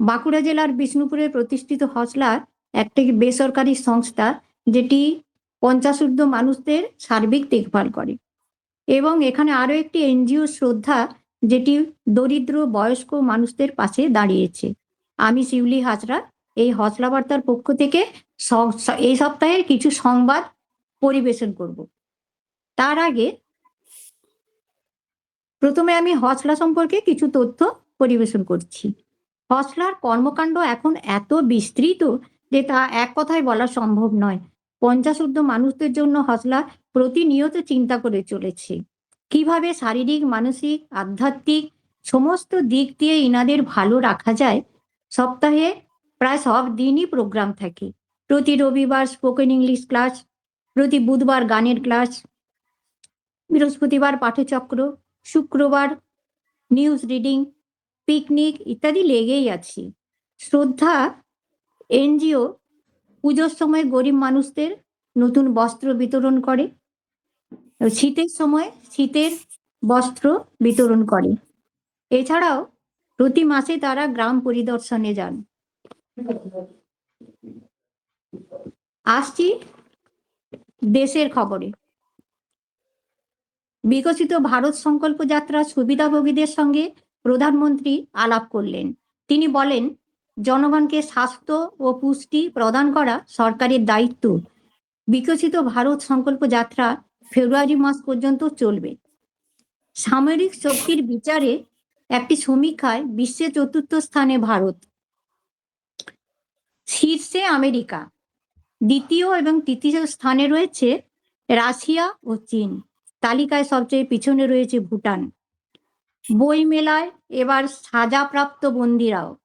বাঁকুড়া জেলার বিষ্ণুপুরে প্রতিষ্ঠিত হসলার একটি বেসরকারি সংস্থা যেটি পঞ্চাশ ঊর্ধ্ব মানুষদের সার্বিক দেখভাল করে। এবং এখানে আরও একটি এনজিও শ্রদ্ধা যেটি দরিদ্র, বয়স্ক মানুষদের পাশে দাঁড়িয়েছে। আমি শিউলি হাজরা, এই হসলা বার্তার পক্ষ থেকে এই সপ্তাহের কিছু সংবাদ পরিবেশন করব। তার আগে প্রথমে আমি হসলা সম্পর্কে কিছু তথ্য পরিবেশন করছি। হসলার কর্মকাণ্ড এখন এত বিস্তৃত যে তা এক কথায় বলা সম্ভব নয়। পঞ্চাশ ঊর্ধ্ব মানুষদের জন্য হসলা প্রতিনিয়ত চিন্তা করে চলেছে। কীভাবে শারীরিক, মানসিক, আধ্যাত্মিক সমস্ত দিক দিয়ে ইনাদের ভালো রাখা যায়, সপ্তাহে প্রায় সব দিনই প্রোগ্রাম থাকে। প্রতি রবিবার স্পোকেন ইংলিশ ক্লাস প্রতি বুধবার গানের ক্লাস বৃহস্পতিবার পাঠচক্র, শুক্রবার নিউজ রিডিং পিকনিক ইত্যাদি লেগেই আছে। শ্রদ্ধা, এনজিও পুজোর সময় গরিব মানুষদের নতুন বস্ত্র বিতরণ করে। শীতের সময় শীতের বস্ত্র বিতরণ করে। এছাড়াও প্রতি মাসে তারা গ্রাম পরিদর্শনে যান। আসছি দেশের খবরে। বিকশিত ভারত সংকল্প যাত্রা সুবিধাভোগীদের সঙ্গে প্রধানমন্ত্রী আলাপ করলেন। তিনি বলেন, জনগণকে স্বাস্থ্য ও পুষ্টি প্রদান করা সরকারের দায়িত্ব। বিকশিত ভারত সংকল্প যাত্রা ফেব্রুয়ারি মাস পর্যন্ত চলবে। সামরিক শক্তির বিচারে একটি সমীক্ষায় বিশ্বে চতুর্থ স্থানে ভারত। শীর্ষে আমেরিকা। দ্বিতীয় এবং তৃতীয় স্থানে রয়েছে রাশিয়া ও চীন। তালিকায় সবচেয়ে পিছনে রয়েছে ভুটান। বই মেলায় এবার সাজাপ্রাপ্ত বন্দিরাও।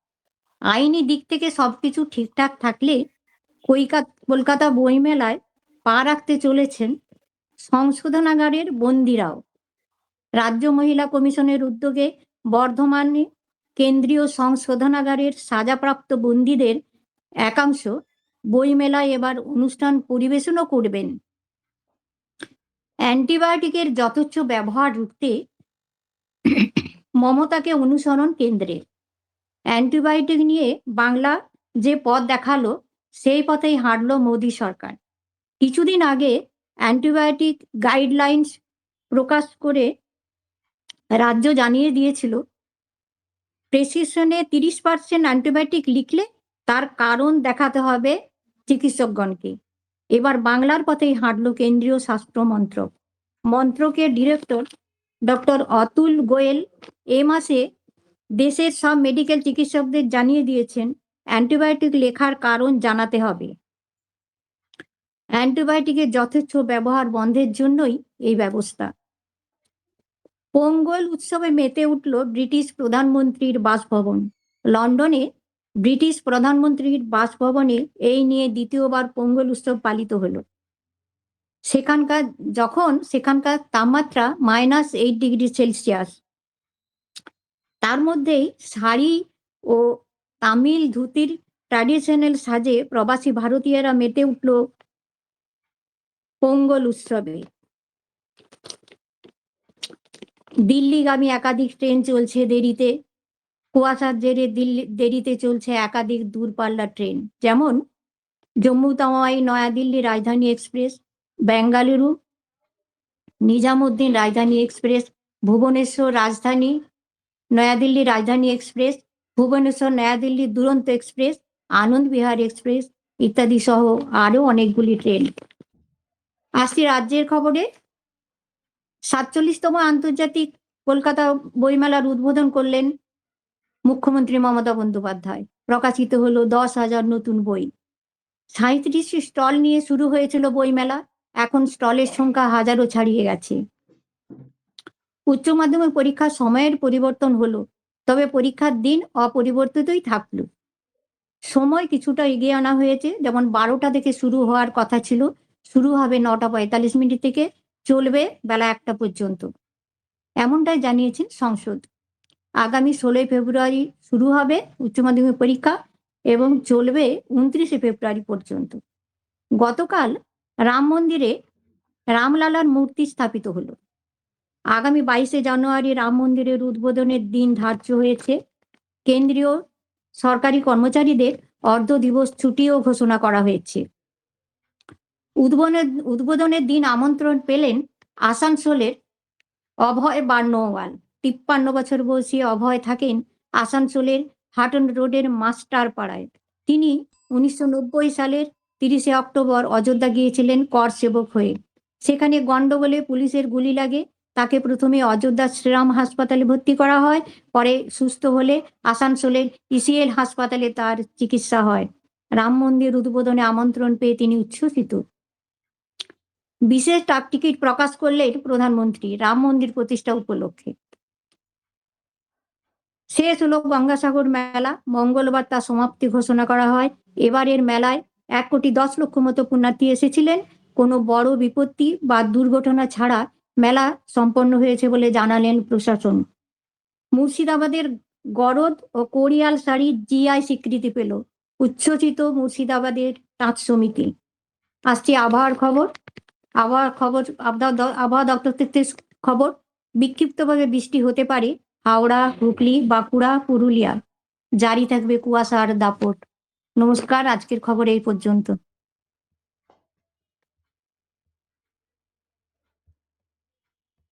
আইনি দিক থেকে সবকিছু ঠিকঠাক থাকলে কলকাতা বই মেলায় পা রাখতে চলেছেন সংশোধনাগারের বন্দিরাও। রাজ্য মহিলা কমিশনের উদ্যোগে বর্ধমানে কেন্দ্রীয় সংশোধনাগারের সাজাপ্রাপ্ত বন্দীদের একাংশ বইমেলায় এবার অনুষ্ঠান পরিবেশনও করবেন। অ্যান্টিবায়োটিকের যথেচ্ছ ব্যবহার রুখতে মমতাকে অনুসরণ কেন্দ্রের অ্যান্টিবায়োটিক নিয়ে বাংলা যে পথ দেখাল, সেই পথেই হাঁটলো মোদী সরকার। কিছুদিন আগে অ্যান্টিবায়োটিক গাইডলাইন্স প্রকাশ করে রাজ্য জানিয়ে দিয়েছিল, প্রেসক্রিপশনে তিরিশ পার্সেন্ট অ্যান্টিবায়োটিক লিখলে তার কারণ দেখাতে হবে চিকিৎসকগণকে। এবার বাংলার পথেই হাঁটল কেন্দ্রীয় স্বাস্থ্য মন্ত্রক। মন্ত্রকের ডিরেক্টর ডক্টর অতুল গোয়েল এ মাসে দেশের সব মেডিকেল চিকিৎসকদের জানিয়ে দিয়েছেন অ্যান্টিবায়োটিক লেখার কারণ জানাতে হবে। অ্যান্টিবায়োটিকের যথেচ্ছ ব্যবহার বন্ধের জন্যই এই ব্যবস্থা। পোঙ্গল উৎসবে মেতে উঠল ব্রিটিশ প্রধানমন্ত্রীর বাসভবন। লন্ডনে ব্রিটিশ প্রধানমন্ত্রীর বাসভবনে এই নিয়ে দ্বিতীয়বার পোঙ্গল উৎসব পালিত হলো। সেখানকার, যখন সেখানকার তাপমাত্রা মাইনাস এইট ডিগ্রি সেলসিয়াস তার মধ্যেই শাড়ি ও তামিল ধুতির ট্র্যাডিশনাল সাজে প্রবাসী ভারতীয়রা মেতে উঠল পোঙ্গল উৎসবে। দিল্লিগামী একাধিক ট্রেন চলছে দেরিতে, কুয়াশার জেরে দিল্লি, দেরিতে চলছে একাধিক দূরপাল্লার ট্রেন। যেমন জম্মু তাওয়াই নয়াদিল্লি রাজধানী এক্সপ্রেস বেঙ্গালুরু, নিজামুদ্দিন রাজধানী এক্সপ্রেস, ভুবনেশ্বর রাজধানী, নয়াদিল্লি রাজধানী এক্সপ্রেস, ভুবনেশ্বর, নয়াদিল্লি দুরন্ত এক্সপ্রেস, আনন্দ বিহার এক্সপ্রেস ইত্যাদি সহ আরও অনেকগুলি ট্রেন। আসছি রাজ্যের খবরে। সাতচল্লিশতম আন্তর্জাতিক কলকাতা বইমেলার উদ্বোধন করলেন মুখ্যমন্ত্রী মমতা বন্দ্যোপাধ্যায়। প্রকাশিত হলো দশ হাজার নতুন বই। সাঁত্রিশটি স্টল নিয়ে শুরু হয়েছিল বইমেলা। এখন স্টলের সংখ্যা হাজারও ছাড়িয়ে গেছে। উচ্চ মাধ্যমিক পরীক্ষার সময়ের পরিবর্তন হলো, তবে পরীক্ষার দিন অপরিবর্তিতই থাকল। সময় কিছুটা এগিয়ে আনা হয়েছে, যেমন বারোটা থেকে শুরু হওয়ার কথা ছিল, শুরু হবে নটা পঁয়তাল্লিশ মিনিট থেকে চলবে বেলা একটা পর্যন্ত। এমনটাই জানিয়েছেন সংসদ। আগামী ষোলোই ফেব্রুয়ারি শুরু হবে উচ্চ মাধ্যমিক পরীক্ষা এবং চলবে উনত্রিশে ফেব্রুয়ারি পর্যন্ত। গতকাল রাম মন্দিরে রামলালার মূর্তি স্থাপিত হলো। আগামী বাইশে জানুয়ারি রাম মন্দিরের উদ্বোধনের দিন ধার্য হয়েছে। কেন্দ্রীয় সরকারি কর্মচারীদের অর্ধ দিবস ছুটিও ঘোষণা করা হয়েছে। উদ্বোধনের উদ্বোধনের দিন আমন্ত্রণ পেলেন আসানসোলের অভয় বার্নওয়াল। তিপ্পান্ন বছর বয়সী অভয় থাকেন আসানসোলের হাটন রোডের মাস্টার পাড়ায় তিনি উনিশশো নব্বই সালের তিরিশে অক্টোবর অযোধ্যা গিয়েছিলেন কর সেবক হয়ে। সেখানে গন্ডগোলে পুলিশের গুলি লাগে। তাকে প্রথমে অযোধ্যা শ্রীরাম হাসপাতালে ভর্তি করা হয়, পরে সুস্থ হলে আসানসোলের ইসিএল হাসপাতালে তার চিকিৎসা হয়। রাম মন্দির উদ্বোধনে আমন্ত্রণ পেয়ে তিনি উচ্ছ্বসিত। বিশেষ ডাক টিকিট প্রকাশ করলেন প্রধানমন্ত্রী, রাম মন্দির প্রতিষ্ঠা উপলক্ষে। শেষ হলো গঙ্গাসাগর মেলা, মঙ্গলবার তার সমাপ্তি ঘোষণা করা হয়। এবারের মেলায় এক কোটি দশ লক্ষ মতো পুণ্যার্থী এসেছিলেন। কোনো বড় বিপত্তি বা দুর্ঘটনা ছাড়া মেলা সম্পন্ন হয়েছে বলে জানালেন প্রশাসন। মুর্শিদাবাদের গরদ ও কোরিয়াল শাড়ি জিআই স্বীকৃতি পেল। উচ্ছ্বসিত মুর্শিদাবাদের তাঁত সমিতি আসছে আবহাওয়ার খবর। আবহাওয়ার খবর, আবহাওয়া দপ্তর থেকে খবর। বিক্ষিপ্তভাবে বৃষ্টি হতে পারে হাওড়া, হুগলি, বাঁকুড়া, পুরুলিয়া। জারি থাকবে কুয়াশার দাপট। নমস্কার আজকের খবর এই পর্যন্ত।